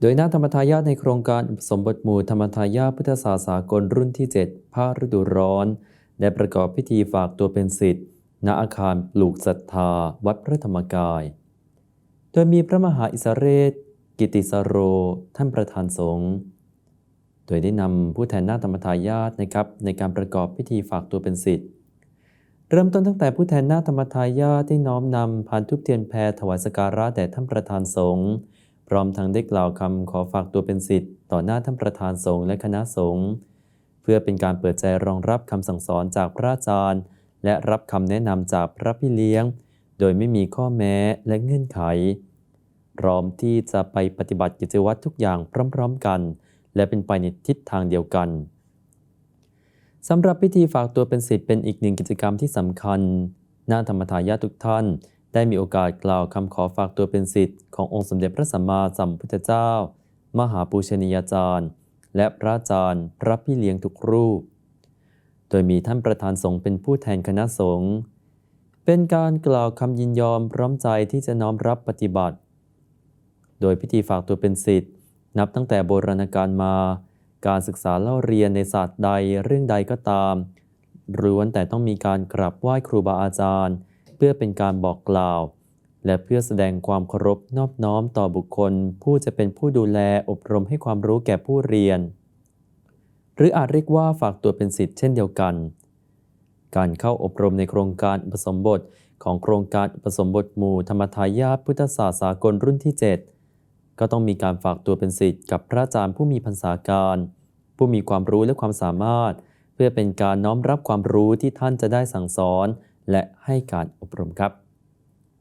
โดยนาถธรรมทายาทในโครงการสมบทหมู่ธรรมทายาทพุทธศาสากลรุ่นที่ 7 ภาคฤดูร้อน ได้ประกอบพิธีฝากตัวเป็นศิษย์ณอาคารปลูกศรัทธา วัดพระธรรมกาย โดยมีพระมหาอิสเรศ กิติสโร ท่านประธานสงฆ์โดยได้นำผู้แทนนาถธรรมทายาทนะครับในการประกอบพิธีฝากตัวเป็นศิษย์เริ่มต้นตั้งแต่ผู้แทนนาถธรรมทายาทได้น้อมนำพานทุบเทียนแพรถวายสการะแด่ท่านประธานสงฆ์ พร้อมทั้งได้กล่าวคำขอฝากตัวเป็นศิษย์ต่อหน้าท่านประธานสงฆ์และคณะสงฆ์เพื่อเป็นการเปิดใจรองรับคำสั่งสอนจากพระอาจารย์ และรับคำแนะนำจากพระพี่เลี้ยง โดยไม่มีข้อแม้และเงื่อนไข พร้อมที่จะไปปฏิบัติกิจวัตรทุกอย่างพร้อมๆกัน และเป็นไปในทิศทางเดียวกันสำหรับพิธีฝากตัวเป็นศิษย์เป็นอีกหนึ่งกิจกรรมที่สำคัญนาธรรมทายาทุกท่าน ได้มีโอกาสกล่าวคำขอฝากตัวเป็นศิษย์ขององค์สมเด็จพระสัมมาสัมพุทธเจ้า มหาปูชนียาจารย์ และพระอาจารย์ พระพี่เลี้ยงทุกรูป โดยมีท่านประธานสงฆ์เป็นผู้แทนคณะสงฆ์เป็นการกล่าวคำยินยอมพร้อมใจที่จะน้อมรับปฏิบัติ โดยพิธีฝากตัวเป็นศิษย์นับตั้งแต่โบราณกาลมา การศึกษาเล่าเรียนในศาสตร์ใดเรื่องใดก็ตามล้วนแต่ต้องมีการกราบไหว้ครูบาอาจารย์ เพื่อเป็นการบอกกล่าว และเพื่อแสดงความเคารพนอบน้อมต่อบุคคล ผู้จะเป็นผู้ดูแลอบรมให้ความรู้แก่ผู้เรียน หรืออาจเรียกว่าฝากตัวเป็นศิษย์เช่นเดียวกัน การเข้าอบรมในโครงการอุปสมบทของโครงการอุปสมบทหมู่ธรรมทายาทพุทธศาสากลรุ่นที่ 7 ก็ต้องมีการฝากตัวเป็นศิษย์กับพระอาจารย์ผู้มีพรรษาการ ผู้มีความรู้และความสามารถ เพื่อเป็นการน้อมรับความรู้ที่ท่านจะได้สั่งสอน และให้การอบรมครับ